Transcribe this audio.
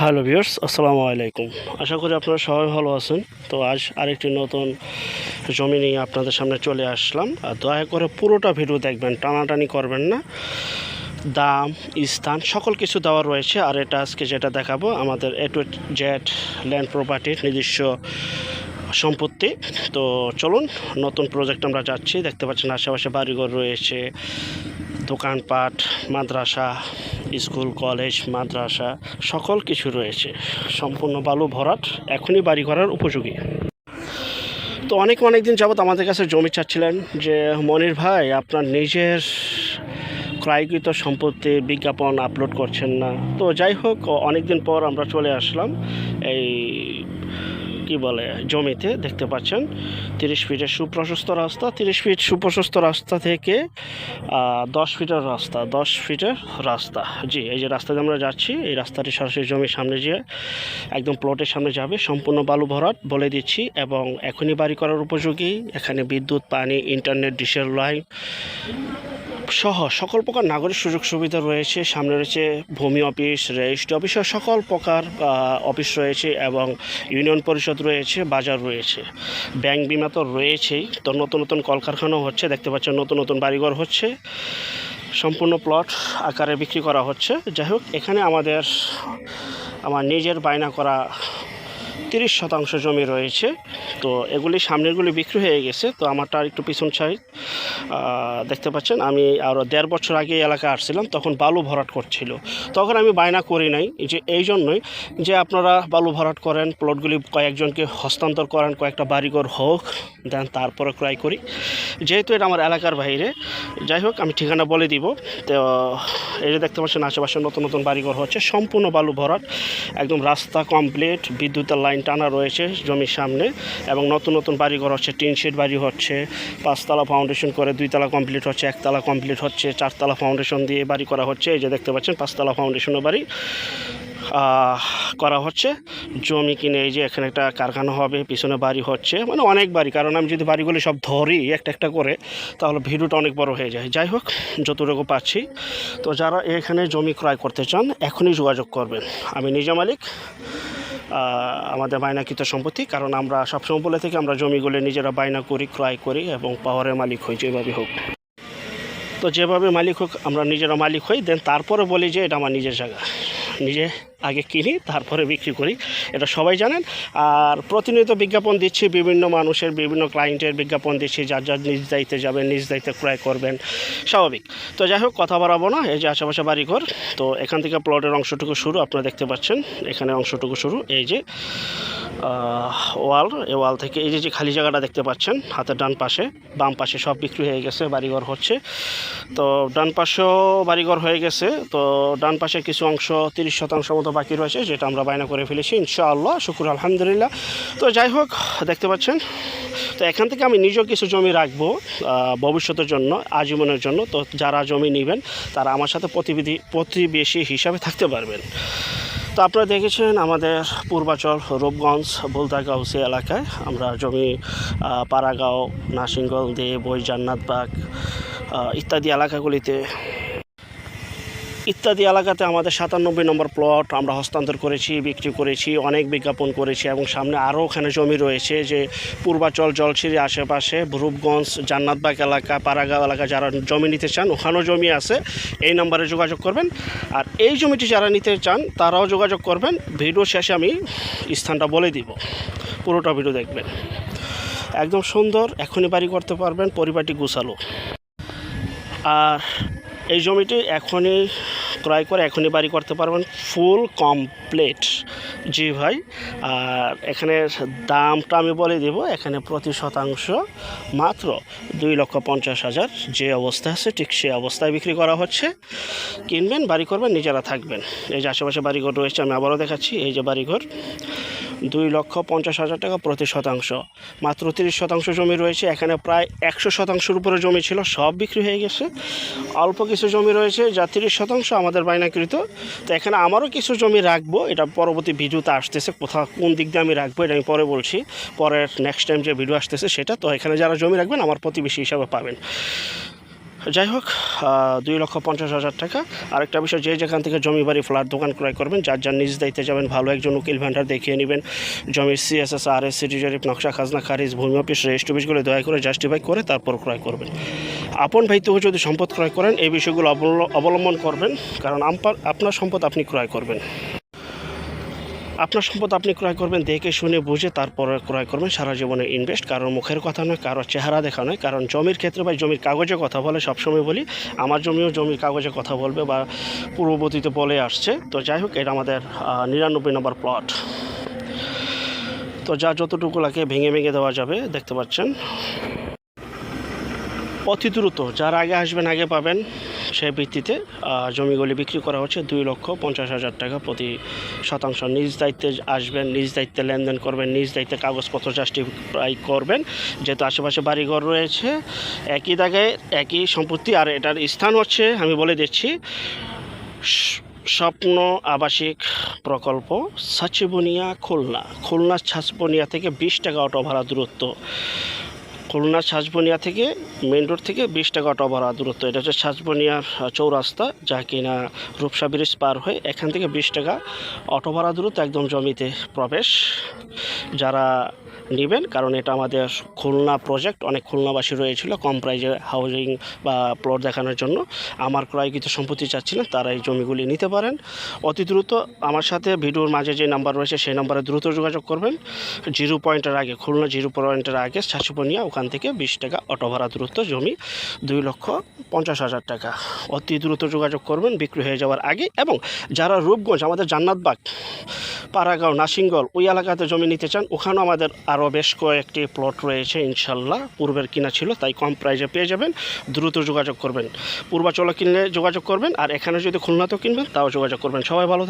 Hello viewers, আসসালামু আলাইকুম। আশা করি আপনারা সবাই ভালো আছেন। তো আজ আরেকটি নতুন জমি নিয়ে আপনাদের সামনে চলে আসলাম। আর দয়া করে পুরোটা ভিডিও দেখবেন, টানাটানি করবেন না। দাম, স্থান, সকল কিছু দেওয়া রয়েছে। আর এটা আজকে যেটা দেখাবো, আমাদের এ টু জেড ল্যান্ড প্রপার্টির নিজস্ব সম্পত্তি। তো চলুন, নতুন প্রজেক্ট আমরা যাচ্ছি। দেখতে পাচ্ছেন, আশেপাশে বাড়িঘর রয়েছে। দোকানপাট, মাদ্রাসা, স্কুল, কলেজ, মাদ্রাসা, সকল কিছু রয়েছে। সম্পূর্ণ বালু ভরাট, এখনই বাড়ি করার উপযোগী। তো অনেক অনেক দিন যাবৎ আমাদের কাছে জমি চাচ্ছিলেন যে, মনির ভাই, আপনার নিজের ক্রয়কৃত সম্পত্তি বিজ্ঞাপন আপলোড করছেন না। তো যাই হোক, অনেক দিন পর আমরা চলে আসলাম এই কি বলে, জমিতে দেখতে পাচ্ছেন। তিরিশ ফিটের সুপ্রশস্ত রাস্তা, তিরিশ ফিট সুপ্রশস্ত রাস্তা থেকে দশ ফিটের রাস্তা, দশ ফিটের রাস্তা। জি, এই যে রাস্তা দিয়ে আমরা যাচ্ছি, এই রাস্তাটি সরাসরি জমির সামনে যেয়ে একদম প্লটের সামনে যাবে। সম্পূর্ণ বালু ভরাট বলে দিচ্ছি এবং এখনই বাড়ি করার উপযোগী। এখানে বিদ্যুৎ, পানি, ইন্টারনেট ডিশের লাইন সহ সকল প্রকার নাগরিক সুযোগ সুবিধা রয়েছে। সামনে রয়েছে ভূমি অফিস, রেজিস্ট্রি অফিস সকল প্রকার অফিস রয়েছে এবং ইউনিয়ন পরিষদ রয়েছে, বাজার রয়েছে। ব্যাংক বিমা তো রয়েছেই। তো নতুন নতুন কলকারখানাও হচ্ছে, দেখতে পাচ্ছেন নতুন নতুন বাড়িঘর হচ্ছে। সম্পূর্ণ প্লট আকারে বিক্রি করা হচ্ছে। যাই হোক, এখানে আমাদের, আমার নিজের বায়না করা তিরিশ শতাংশ জমি রয়েছে। তো এগুলি সামনেরগুলি বিক্রি হয়ে গেছে, তো আমারটা একটু পিছন সাইড দেখতে পাচ্ছেন, আমি আরও দেড় বছর আগে এই এলাকায় আসছিলাম, তখন বালু ভরাট করছিল। তখন আমি বায়না করি নাই যে এই জন্যই যে আপনারা বালু ভরাট করেন, প্লটগুলি কয়েকজনকে হস্তান্তর করেন, কয়েকটা বাড়িঘর হোক, দেন তারপরে ক্রয় করি। যেহেতু এটা আমার এলাকার বাইরে, যাই হোক, আমি ঠিকানা বলে দিব। তো, এই যে দেখতে পাচ্ছেন, আশেপাশে নতুন নতুন বাড়িঘর হচ্ছে, সম্পূর্ণ বালু ভরাট, একদম রাস্তা কমপ্লিট বিদ্যুতের লাইন টানা রয়েছে জমির সামনে। এবং নতুন নতুন বাড়িঘর হচ্ছে, টিন শেড বাড়ি হচ্ছে, পাঁচতলা ফাউন্ডেশন করে দুইতলা কমপ্লিট হচ্ছে, একতলা কমপ্লিট হচ্ছে, চারতলা ফাউন্ডেশন দিয়ে বাড়ি করা হচ্ছে। এই যে দেখতে পাচ্ছেন, পাঁচতলা ফাউন্ডেশনের বাড়ি করা হচ্ছে। জমি কিনে এই যে এখানে একটা কারখানা হবে, পিছনে বাড়ি হচ্ছে মানে অনেক বাড়ি। কারণ আমি যদি বাড়িগুলি সব ধরি একটা একটা করে, তাহলে ভিডিওটা অনেক বড় হয়ে যায়। যাই হোক, যতটুকু পাচ্ছি তো যারা এখানে জমি ক্রয় করতে চান, এখনই যোগাযোগ করবেন। আমি নিজে মালিক আমাদের বায়নাকৃত সম্পত্তি, কারণ আমরা সবসময় বলে থেকে আমরা জমিগুলো নিজেরা বায়না করি, ক্রয় করি এবং পাওয়ারের মালিক হই, যেভাবে হোক। তো যেভাবে মালিক হোক, আমরা নিজেরা মালিক হই, দেন তারপরে বলি যে এটা আমার নিজের জায়গা। নিজে আগে কিনি, তারপরে বিক্রি করি। এটা সবাই জানেন। আর প্রতিনিয়ত বিজ্ঞাপন দিচ্ছি, বিভিন্ন মানুষের, বিভিন্ন ক্লায়েন্টের বিজ্ঞাপন দিচ্ছি, যার যার নিজ দায়িত্বে যাবেন, নিজ দায়িত্বে ক্রয় করবেন। স্বাভাবিক। তো যাই হোক, কথা বাড়াবো না, এই যে আশেপাশে বাড়িঘর। তো এখান থেকে প্লটের অংশটুকু শুরু, আপনারা দেখতে পাচ্ছেন। এখানে অংশটুকু শুরু, এই যে ওয়াল। এই ওয়াল থেকে, এই যে যে খালি জায়গাটা দেখতে পাচ্ছেন, হাতের ডান পাশে, বাম পাশে সব বিক্রি হয়ে গেছে, বাড়িঘর হচ্ছে। তো ডান পাশেও বাড়িঘর হয়ে গেছে, তো ডান পাশে কিছু অংশ, তিরিশ শতাংশ মতো বাকি রয়েছে যেটা আমরা বায়না করে ফেলেছি ইনশাআল্লাহ শুকুর আলহামদুলিল্লাহ। তো যাই হোক দেখতে পাচ্ছেন তো এখান থেকে আমি নিজেও কিছু জমি রাখব ভবিষ্যতের জন্য আজীবনের জন্য। তো যারা জমি নেবেন তারা আমার সাথে প্রতিবিধি প্রতিবেশী হিসাবে থাকতে পারবেন। তো আপনারা দেখেছেন আমাদের পূর্বাচল রূপগঞ্জ বুলদাগাউসি এলাকায় আমরা জমি পাড়াগাঁও নাসিংগল দেবই জান্নাতবাগ আহ, ইত্যাদি এলাকাগুলিতে ইত্যাদি এলাকাতে আমাদের সাতানব্বই নম্বর প্লট আমরা হস্তান্তর করেছি, বিক্রি করেছি, অনেক বিজ্ঞাপন করেছি এবং সামনে আরও ওখানে জমি রয়েছে যে পূর্বাচল জলছিরি আশেপাশে রূপগঞ্জ, জান্নাতবাগ এলাকা পাড়াগাঁও এলাকা যারা জমি নিতে চান ওখানেও জমি আছে। এই নাম্বারে যোগাযোগ করবেন। আর এই জমিটি যারা নিতে চান তারাও যোগাযোগ করবেন। ভিডিও শেষে আমি স্থানটা বলে দিব। পুরোটা ভিডিও দেখবেন। একদম সুন্দর, এখনই বাড়ি করতে পারবেন, পরিবারটি গুছালো। আর এই জমিটি এখনই ক্রয় করে এখনই বাড়ি করতে পারবেন ফুল কমপ্লিট। জি ভাই, আর এখানে দামটা আমি বলে দেব, এখানে প্রতি শতাংশ মাত্র দুই লক্ষ পঞ্চাশ হাজার যে অবস্থা আছে, ঠিক সে অবস্থায় বিক্রি করা হচ্ছে। কিনবেন, বাড়ি করবেন, নিজেরা থাকবেন। এই যে আশেপাশে বাড়িঘর রয়েছে, আমি আবারও দেখাচ্ছি, এই যে বাড়িঘর। দুই লক্ষ পঞ্চাশ হাজার টাকা প্রতি শতাংশ। মাত্র তিরিশ শতাংশ জমি রয়েছে, এখানে প্রায় একশো শতাংশের উপরে জমি ছিল, সব বিক্রি হয়ে গেছে। অল্প কিছু জমি রয়েছে, যা তিরিশ শতাংশ আমাদের বায়নাকৃত। তো এখানে আমারও কিছু জমি রাখব, এটা পরবর্তী ভিডিওতে আসতেছে কোথাও কোন দিক দিয়ে আমি রাখব, এটা আমি পরে বলছি। পরের নেক্সট টাইম যে ভিডিও আসতেছে সেটা, তো এখানে যারা জমি রাখবেন, আমার প্রতিবেশী হিসাবে পাবেন। যাই হোক দুই লক্ষ পঞ্চাশ হাজার টাকা। আরেকটা বিষয়, যে যেখান থেকে জমি বাড়ি, ফ্ল্যাট, দোকান ক্রয় করবেন, যার যার নিজ দায়িত্বে যাবেন, ভালো একজন উকিল ভ্যান্ডার দেখিয়ে নেবেন। জমির সিএসএস আর এস সিটি জরিপ নকশা, খাজনা, খারিজ, ভূমি অফিস রেজিস্ট অফিসগুলো দয়া করে জাস্টিফাই করে তারপর ক্রয় করবেন। আপন ভাইতেও যদি সম্পদ ক্রয় করেন, এই বিষয়গুলো অবল- অবলম্বন করবেন, কারণ আপনার সম্পদ আপনি ক্রয় করবেন। আপনার সম্পদ আপনি ক্রয় করবেন, দেখে শুনে বুঝে তারপরে ক্রয় করবেন। সারা জীবনে ইনভেস্ট কারোর মুখের কথা নয়, কারোর চেহারা দেখা নয়, কারণ জমির ক্ষেত্রে বা জমির কাগজে কথা বলে, সবসময় বলি, আমার জমিও জমির কাগজে কথা বলবে বা পূর্ববর্তীতে বলে আসছে। তো যাই হোক, এটা আমাদের নিরানব্বই নম্বর প্লট তো যা যতটুকু লাগে ভেঙে ভেঙে দেওয়া যাবে, দেখতে পাচ্ছেন। অতি দ্রুত, যার আগে আসবেন, আগে পাবেন। সেই ভিত্তিতে জমিগুলি বিক্রি করা হচ্ছে দুই লক্ষ পঞ্চাশ হাজার টাকা প্রতি শতাংশ। নিজ দায়িত্বে আসবেন, নিজ দায়িত্বে লেনদেন করবেন, নিজ দায়িত্বে কাগজপত্র জাস্টিফাই করবেন। যেহেতু আশেপাশে বাড়িঘর রয়েছে, একই জায়গায় একই সম্পত্তি আর এটার স্থান হচ্ছে, আমি বলে দিচ্ছি, স্বপ্ন আবাসিক প্রকল্প সাচিবনিয়া খুলনা। খুলনা ছাচবনিয়া থেকে বিশ টাকা অটো ভাড়া দূরত্ব। খুলনা সাজবনিয়া থেকে মেন রোড থেকে বিশ টাকা অটো ভাড়া দূরত্ব। এটা হচ্ছে সাজবনিয়ার চৌরাস্তা, যা কিনা রূপসা ব্রিজ পার হয়ে এখান থেকে বিশ টাকা অটো ভাড়া দূরত্ব, একদম জমিতে প্রবেশ। যারা নেবেন, কারণ এটা আমাদের খুলনা প্রজেক্ট অনেক খুলনাবাসী রয়েছিল কম প্রাইজে হাউজিং বা প্লট দেখানোর জন্য। আমার ক্রয়কৃত সম্পত্তি চাচ্ছিলেন তারা এই জমিগুলি নিতে পারেন। অতি দ্রুত আমার সাথে ভিডিওর মাঝে যে নাম্বার রয়েছে, সেই নাম্বারে দ্রুত যোগাযোগ করবেন। জিরো পয়েন্টের আগে, খুলনা জিরো পয়েন্টের আগে শাশুপনিয়া, ওখান থেকে বিশ টাকা অটো ভাড়া দূরত্ব জমি, দুই লক্ষ পঞ্চাশ হাজার টাকা। অতি দ্রুত যোগাযোগ করবেন, বিক্রি হয়ে যাওয়ার আগে এবং যারা রূপগঞ্জ, আমাদের জান্নাতবাগ, পাড়াগাঁও নাসিঙ্গল ওই এলাকাতে জমি নিতে চান, ওখানেও আমাদের আরও বেশ কয়েকটি প্লট রয়েছে ইনশাল্লাহ। পূর্বের কিনা ছিল, তাই কম প্রাইজে পেয়ে যাবেন। দ্রুত যোগাযোগ করবেন। পূর্বাচলে কিনলে যোগাযোগ করবেন, আর এখানে যদি খুলনাতেও কিনবেন, তাও যোগাযোগ করবেন। সবাই ভালো